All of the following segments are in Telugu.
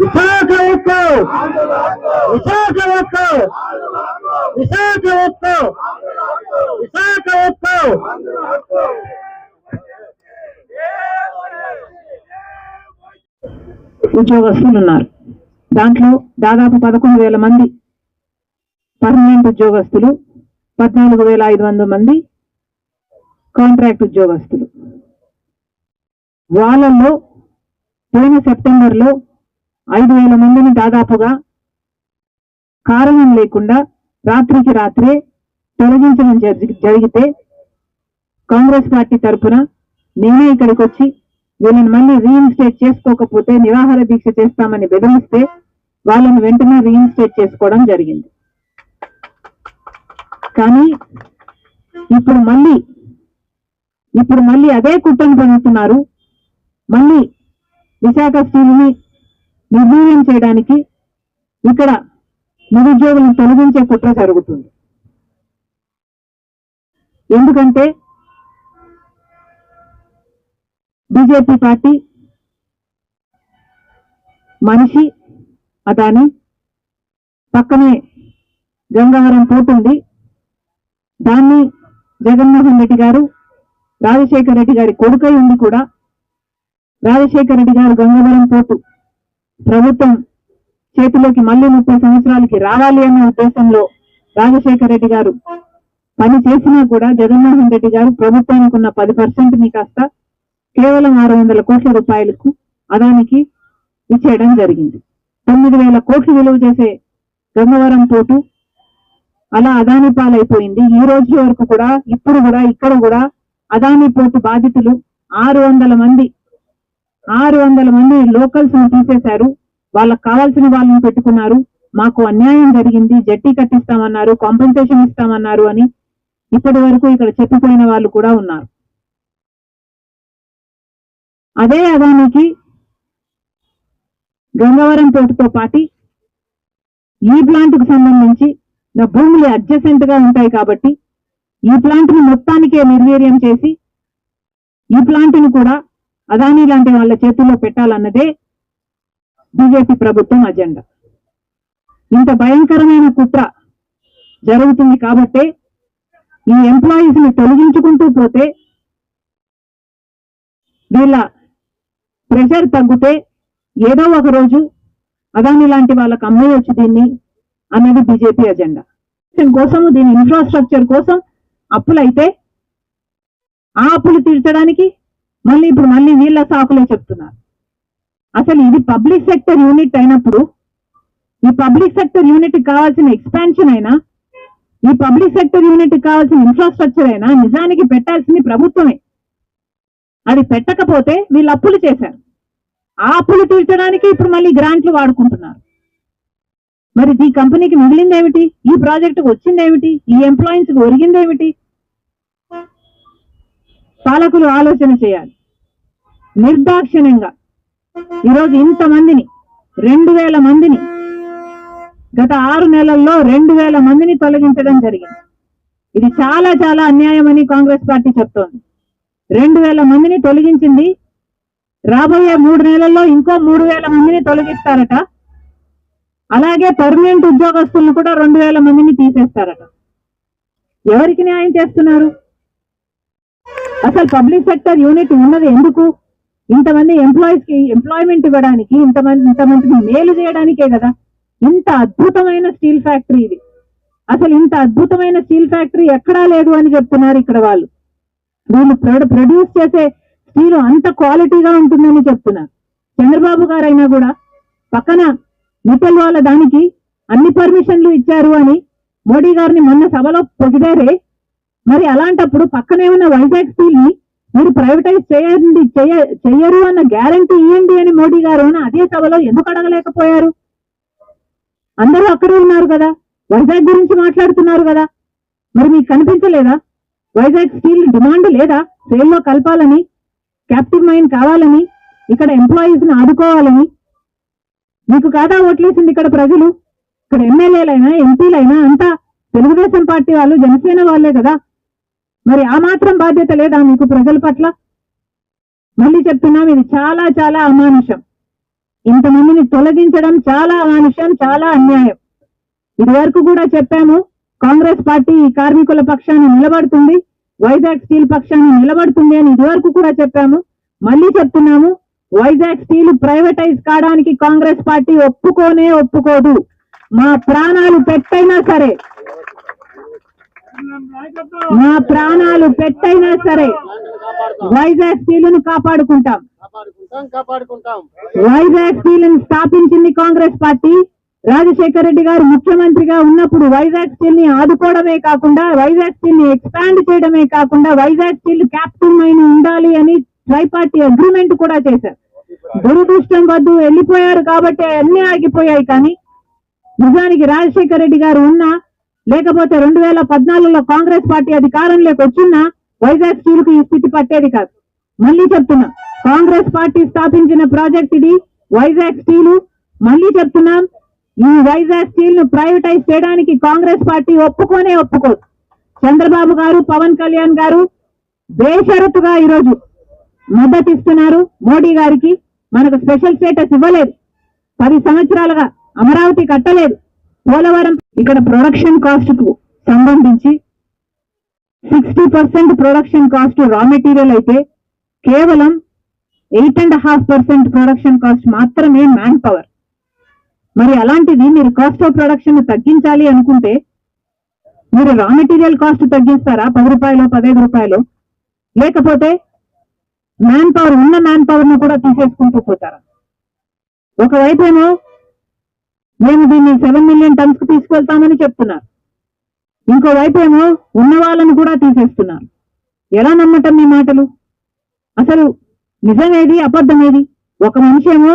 విశాఖ ఉక్కు విశాఖ ఉక్కు విశాఖ ఉక్కు విశాఖ ఉక్కు ఉద్యోగస్తులు ఉన్నారు దాంట్లో దాదాపు పదకొండు వేల మంది పర్మనెంట్ ఉద్యోగస్తులు పద్నాలుగు వేల ఐదు వందల మంది కాంట్రాక్ట్ ఉద్యోగస్తులు. వాళ్ళల్లో పోయిన సెప్టెంబర్లో ఐదు వేల మందిని దాదాపుగా కారణం లేకుండా రాత్రికి రాత్రే తొలగించడం జరిగితే కాంగ్రెస్ పార్టీ తరఫున నేనే ఇక్కడికి వచ్చి వీళ్ళని మళ్ళీ రీఇన్స్టేట్ చేసుకోకపోతే నిరాహార దీక్ష చేస్తామని బెదిరిస్తే వాళ్ళని వెంటనే రీఇన్స్టేట్ చేసుకోవడం జరిగింది. కానీ ఇప్పుడు మళ్ళీ ఇప్పుడు మళ్ళీ అదే కుట్రను పొందుతున్నారు మళ్ళీ విశాఖ స్టీల్ని నిర్వీర్యం చేయడానికి ఇక్కడ నిరుద్యోగులను తొలగించే కుట్ర జరుగుతుంది. ఎందుకంటే బీజేపీ పార్టీ మనిషి అదాని. పక్కనే గంగవరం పోర్టు ఉంది. దాన్ని జగన్మోహన్ రెడ్డి గారు రాజశేఖర రెడ్డి గారి కొడుకై ఉంది కూడా రాజశేఖర రెడ్డి గారు గంగవరం పోర్టు ప్రభుత్వం చేతిలోకి మళ్ళీ ముప్పై సంవత్సరాలకి రావాలి అనే ఉద్దేశంలో రాజశేఖర రెడ్డి గారు పని చేసినా కూడా జగన్మోహన్ రెడ్డి గారు ప్రభుత్వానికి ఉన్న పది పర్సెంట్ని కాస్త కేవలం ఆరు వందల కోట్ల రూపాయలకు అదానికి ఇచ్చేయడం జరిగింది. తొమ్మిది వేల కోట్లు విలువ చేసే గంగవరం పోటు అలా అదాని పాలైపోయింది. ఈ రోజు వరకు కూడా ఇప్పుడు కూడా ఇక్కడ కూడా అదాని పోటు బాధితులు ఆరు వందల మంది ఆరు వందల మంది లోకల్స్ను తీసేశారు. వాళ్ళకి కావాల్సిన వాళ్ళని పెట్టుకున్నారు. మాకు అన్యాయం జరిగింది. జట్టి కట్టిస్తామన్నారు కాంపెన్సేషన్ ఇస్తామన్నారు అని ఇప్పటి వరకు ఇక్కడ చెప్పిపోయిన వాళ్ళు కూడా ఉన్నారు. అదే అదానికి గంగవరం తోటతో పాటి ఈ ప్లాంట్కు సంబంధించి నా భూములు అడ్జసెంట్గా ఉంటాయి కాబట్టి ఈ ప్లాంట్ను మొత్తానికే నిర్వీర్యం చేసి ఈ ప్లాంట్ను కూడా అదానీ లాంటి వాళ్ళ చేతుల్లో పెట్టాలన్నదే బీజేపీ ప్రభుత్వం అజెండా. ఇంత భయంకరమైన కుట్ర జరుగుతుంది కాబట్టే ఈ ఎంప్లాయీస్ని తొలగించుకుంటూ పోతే వీళ్ళ ప్రెషర్ తగ్గితే ఏదో ఒక రోజు అదాని లాంటి వాళ్ళకి అమ్మేయొచ్చు దీన్ని అనేది బీజేపీ అజెండా కోసం దీని ఇన్ఫ్రాస్ట్రక్చర్ కోసం అప్పులైతే ఆ అప్పులు తీర్చడానికి మళ్ళీ ఇప్పుడు మళ్ళీ వీళ్ళ సాకులే చెప్తున్నారు. అసలు ఇది పబ్లిక్ సెక్టర్ యూనిట్ అయినప్పుడు ఈ పబ్లిక్ సెక్టర్ యూనిట్ కావాల్సిన ఎక్స్పాన్షన్ అయినా ఈ పబ్లిక్ సెక్టర్ యూనిట్ కావాల్సిన ఇన్ఫ్రాస్ట్రక్చర్ అయినా నిజానికి పెట్టాల్సింది ప్రభుత్వమే. అది పెట్టకపోతే వీళ్ళు అప్పులు చేశారు. ఆ అప్పులు తీర్చడానికి ఇప్పుడు మళ్ళీ గ్రాంట్లు వాడుకుంటున్నారు. మరి ఈ కంపెనీకి మిగిలిందేమిటి ఈ ప్రాజెక్టుకు వచ్చిందేమిటి ఈ ఎంప్లాయీస్కి ఒరిగింది ఒరిగిందేమిటి పాలకులు ఆలోచన చేయాలి. నిర్దాక్షిణ్యంగా. ఈరోజు ఇంతమందిని రెండు వేల మందిని గత ఆరు నెలల్లో రెండు వేల మందిని తొలగించడం జరిగింది. ఇది చాలా చాలా అన్యాయమని కాంగ్రెస్ పార్టీ చెప్తోంది. రెండు వేల మందిని తొలగించింది. రాబోయే మూడు నెలల్లో ఇంకో మూడు వేల మందిని తొలగిస్తారట. అలాగే పర్మనెంట్ ఉద్యోగస్తులను కూడా రెండు వేల మందిని తీసేస్తారట. ఎవరికి న్యాయం చేస్తున్నారు? అసలు పబ్లిక్ సెక్టర్ యూనిట్ ఉన్నది ఎందుకు? ఇంతమంది ఎంప్లాయీస్కి ఎంప్లాయ్మెంట్ ఇవ్వడానికి ఇంతమంది ఇంతమందికి మేలు చేయడానికే కదా. ఇంత అద్భుతమైన స్టీల్ ఫ్యాక్టరీ ఇది. అసలు ఇంత అద్భుతమైన స్టీల్ ఫ్యాక్టరీ ఎక్కడా లేదు అని చెప్తున్నారు ఇక్కడ వాళ్ళు. వీళ్ళు ప్రొడ్యూస్ చేసే స్టీల్ అంత క్వాలిటీగా ఉంటుందని చెప్తున్నారు చంద్రబాబు గారైనా కూడా పక్కన మిట్టల్ వాళ్ళ దానికి అన్ని పర్మిషన్లు ఇచ్చారు అని మోడీ గారిని మొన్న సభలో పొగిడారే మరి అలాంటప్పుడు పక్కనే ఉన్న వైజాగ్ స్టీల్ని మీరు ప్రైవేటైజ్ చేయండి చేయ- చెయ్యరు అన్న గ్యారంటీ ఇవ్వండి అని మోడీ గారు అని అదే సభలో ఎందుకు అడగలేకపోయారు? అందరూ అక్కడే ఉన్నారు కదా వైజాగ్ గురించి మాట్లాడుతున్నారు కదా మరి మీకు కనిపించలేదా? వైజాగ్ స్టీల్ డిమాండ్ లేదా? సేల్లో కలపాలని క్యాప్టివ్ మైన్ కావాలని ఇక్కడ ఎంప్లాయీస్ని ఆదుకోవాలని. మీకు కాదా ఓట్లేసింది ఇక్కడ ప్రజలు? ఇక్కడ ఎమ్మెల్యేలైనా ఎంపీలైనా అంతా తెలుగుదేశం పార్టీ వాళ్ళు జనసేన వాళ్ళే కదా? మరి ఆ మాత్రం బాధ్యత లేదా మీకు ప్రజల పట్ల? మళ్ళీ చెప్తున్నాం ఇది చాలా చాలా అమానుషం. ఇంతమందిని తొలగించడం చాలా అమానుషం చాలా అన్యాయం. ఇది వరకు కూడా చెప్పాము కాంగ్రెస్ పార్టీ ఈ కార్మికుల పక్షాన్ని నిలబడుతుంది. వైజాగ్ స్టీల్ పక్షాన్ని నిలబడుతుంది అని ఇదివరకు కూడా చెప్పాము. మళ్ళీ చెప్తున్నాము వైజాగ్ స్టీల్ ప్రైవేటైజ్ కావడానికి కాంగ్రెస్ పార్టీ ఒప్పుకోనే ఒప్పుకోదు. మా ప్రాణాలు పెట్టైనా సరే మా ప్రాణాలు పెట్టైనా సరే వైజాగ్ స్టీలును కాపాడుకుంటాం. వైజాగ్ స్టీల్ స్థాపించింది కాంగ్రెస్ పార్టీ. రాజశేఖర రెడ్డి గారు ముఖ్యమంత్రిగా ఉన్నప్పుడు వైజాగ్ స్టీల్ని ఆదుకోవడమే కాకుండా వైజాగ్ స్టీల్ని ఎక్స్పాండ్ చేయడమే కాకుండా వైజాగ్ స్టీల్ క్యాపిటల్ మైన్ ఉండాలి అని ట్రైపార్టీ అగ్రిమెంట్ కూడా చేశారు. దురదృష్టం వద్దు వెళ్ళిపోయారు కాబట్టి అన్ని ఆగిపోయాయి కానీ నిజానికి రాజశేఖర రెడ్డి గారు ఉన్నా లేకపోతే రెండు వేల పద్నాలుగులో కాంగ్రెస్ పార్టీ అధికారంలోకి వచ్చినా వైజాగ్ స్టీల్కు ఈ స్థితి పట్టేది కాదు. మళ్ళీ చెప్తున్నా కాంగ్రెస్ పార్టీ స్థాపించిన ప్రాజెక్ట్ ఇది వైజాగ్ స్టీలు. మళ్ళీ చెప్తున్నాం ఈ వైజాగ్ స్టీల్ను ప్రైవేటైజ్ చేయడానికి కాంగ్రెస్ పార్టీ ఒప్పుకోనే ఒప్పుకోదు చంద్రబాబు గారు పవన్ కళ్యాణ్ గారు బేషరతుగా ఈరోజు మద్దతు ఇస్తున్నారు మోడీ గారికి మనకు స్పెషల్ స్టేటస్ ఇవ్వలేదు. పది సంవత్సరాలుగా అమరావతి కట్టలేదు. పోలవరం ఇక్కడ ప్రొడక్షన్ కాస్ట్కు సంబంధించి sixty percent production cost raw material అయితే కేవలం eight and half percent production cost మాత్రమే మ్యాన్ పవర్. మరి అలాంటిది మీరు కాస్ట్ ఆఫ్ ప్రొడక్షన్ తగ్గించాలి అనుకుంటే మీరు రా మెటీరియల్ కాస్ట్ తగ్గిస్తారా? పది రూపాయలు పదహైదు రూపాయలు? లేకపోతే మ్యాన్ పవర్ ఉన్న మ్యాన్ పవర్ను కూడా తీసేసుకుంటూ పోతారా? ఒకవైపు ఏమో మేము దీన్ని సెవెన్ మిలియన్ టన్స్కు తీసుకెళ్తామని చెప్తున్నారు. ఇంకోవైపు ఏమో ఉన్న వాళ్ళని కూడా తీసేస్తున్నారు. ఎలా నమ్మటం మీ మాటలు? అసలు నిజమేది అబద్ధమేది? ఒక మనిషి ఏమో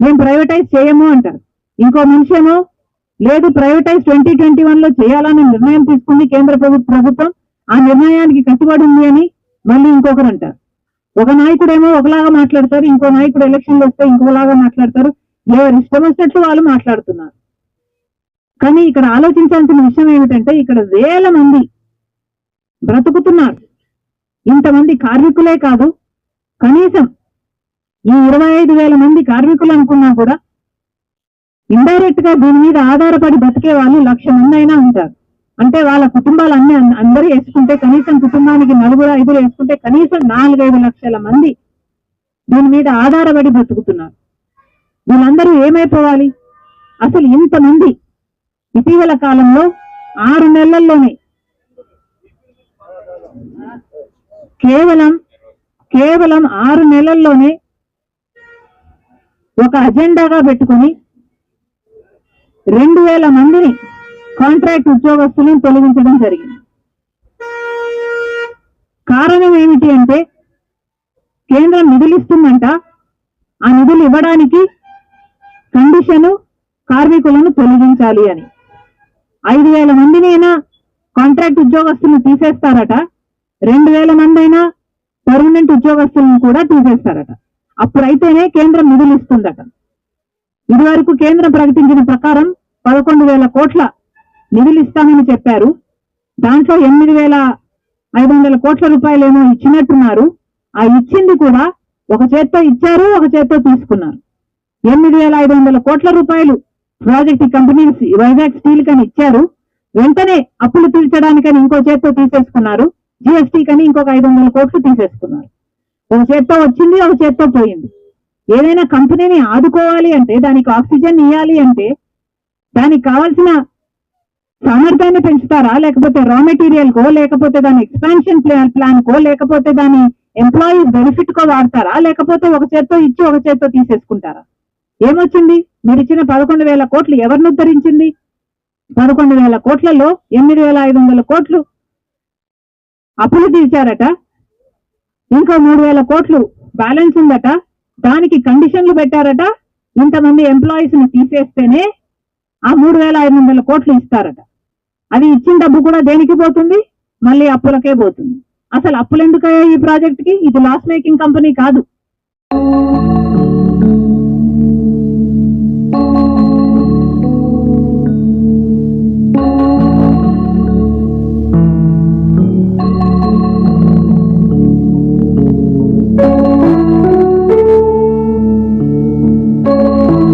మేము ప్రైవేటైజ్ చేయము అంటారు. ఇంకో మనిషి ఏమో లేదు ప్రైవేటైజ్ ట్వంటీ ట్వంటీ వన్లో చేయాలని నిర్ణయం తీసుకుంది కేంద్ర ప్రభుత్వం ఆ నిర్ణయానికి కట్టుబడి ఉంది అని మళ్ళీ ఇంకొకరు అంటారు. ఒక నాయకుడేమో ఒకలాగా మాట్లాడతారు ఇంకో నాయకుడు ఎలక్షన్లు వస్తే ఇంకోలాగా మాట్లాడతారు. ఎవరు ఇష్టం వచ్చినట్లు వాళ్ళు మాట్లాడుతున్నారు. కానీ ఇక్కడ ఆలోచించాల్సిన విషయం ఏమిటంటే ఇక్కడ వేల మంది బ్రతుకుతున్నారు. ఇంతమంది కార్మికులే కాదు కనీసం ఈ ఇరవై ఐదు వేల మంది కార్మికులు అనుకున్నా కూడా ఇండైరెక్ట్గా దీని మీద ఆధారపడి బతికే వాళ్ళు లక్ష మంది అయినా ఉంటారు. అంటే వాళ్ళ కుటుంబాలు అన్ని అందరూ వేసుకుంటే కనీసం కుటుంబానికి నలుగురు ఐదుగురు వేసుకుంటే కనీసం నాలుగైదు లక్షల మంది దీని మీద ఆధారపడి బతుకుతున్నారు. వీళ్ళందరూ ఏమైపోవాలి? అసలు ఇంతమంది ఇటీవల కాలంలో ఆరు నెలల్లోనే కేవలం కేవలం ఆరు నెలల్లోనే ఒక అజెండాగా పెట్టుకొని రెండు వేల మందిని కాంట్రాక్ట్ ఉద్యోగస్తులను తొలగించడం జరిగింది. కారణం ఏమిటి అంటే కేంద్రం నిధులు ఇస్తుందంట ఆ నిధులు ఇవ్వడానికి కండిషను కార్మికులను తొలగించాలి అని. ఐదు వేల మందినైనా కాంట్రాక్ట్ ఉద్యోగస్తులను తీసేస్తారట. రెండు వేల మంది అయినా పర్మనెంట్ ఉద్యోగస్తులను కూడా తీసేస్తారట. అప్పుడైతేనే కేంద్రం నిధులు ఇస్తుందట ఇదివరకు కేంద్రం ప్రకటించిన ప్రకారం పదకొండు వేల కోట్ల నిధులు ఇస్తామని చెప్పారు. దాంట్లో ఎనిమిది వేల ఐదు వందల కోట్ల రూపాయలేమో ఇచ్చినట్టున్నారు. ఆ ఇచ్చింది కూడా ఒక చేత్తో ఇచ్చారు ఒక చేత్తో తీసుకున్నారు. ఎనిమిది వేల ఐదు వందల కోట్ల రూపాయలు ప్రాజెక్ట్ కంపెనీస్ వైజాగ్ స్టీల్ కని ఇచ్చారు. వెంటనే అప్పులు తీర్చడానికని ఇంకో చేత్తో తీసేసుకున్నారు. జిఎస్టీ కని ఇంకొక ఐదు వందల కోట్లు తీసేసుకున్నారు. ఒక చేత్తో వచ్చింది ఒక చేత్తో పోయింది. ఏదైనా కంపెనీని ఆదుకోవాలి అంటే దానికి ఆక్సిజన్ ఇవ్వాలి అంటే దానికి కావాల్సిన సామర్థ్యాన్ని పెంచుతారా? లేకపోతే రా మెటీరియల్ కో లేకపోతే దాని ఎక్స్పాన్షన్ ప్లాన్ ప్లాన్కో లేకపోతే దాని ఎంప్లాయీ బెనిఫిట్ కో వాడతారా? లేకపోతే ఒక చేత్తో ఇచ్చి ఒక చేత్తో తీసేసుకుంటారా? ఏమొచ్చింది? మీరు ఇచ్చిన పదకొండు వేల కోట్లు ఎవరిని ఉద్ధరించింది? పదకొండు వేల కోట్లలో ఎనిమిది వేల ఐదు వందల కోట్లు అప్పులు తీర్చారట. ఇంకా మూడు వేల కోట్లు బ్యాలెన్స్ ఉందట. దానికి కండిషన్లు పెట్టారట. ఇంతమంది ఎంప్లాయీస్ని తీసేస్తేనే ఆ మూడు వేల ఐదు వందల కోట్లు ఇస్తారట. అది ఇచ్చిన డబ్బు కూడా దేనికి పోతుంది? మళ్ళీ అప్పులకే పోతుంది. అసలు అప్పులు ఎందుకయ్యాయి ఈ ప్రాజెక్ట్కి? ఇది లాస్ మేకింగ్ కంపెనీ కాదు.